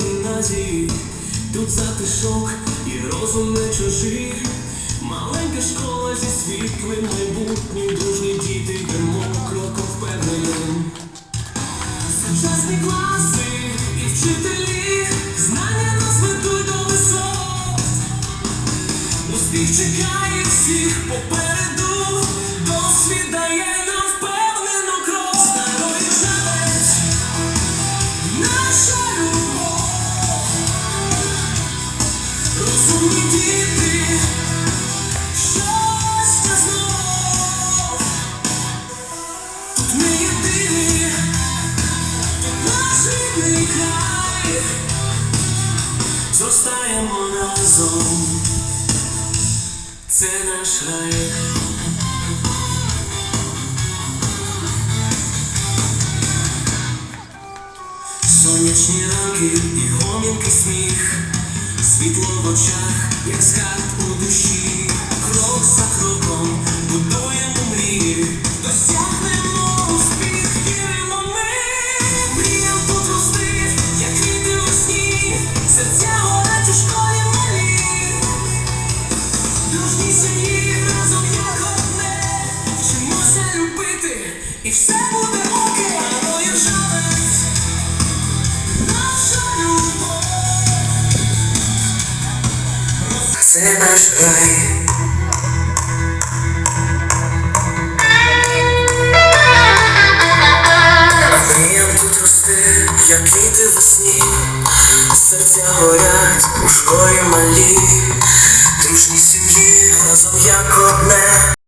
гімназії, тут затишок і розум не чужий. Маленька школа зі світлим майбутнім, дружні діти йдемо кроком впевненим. Сучасні класи і вчителі, знання нас ведуть до висот. Успіх чекає всіх попереду, рідний зростаємо разом. Це наш рай. Сонячні ранки і гомінки сміх, світло в очах, як скарб у душі, і все буде окей. Малої жалець, наша любов. Це наш рай. А мріям тут рости, як квіти весні, серця горять у школі малі,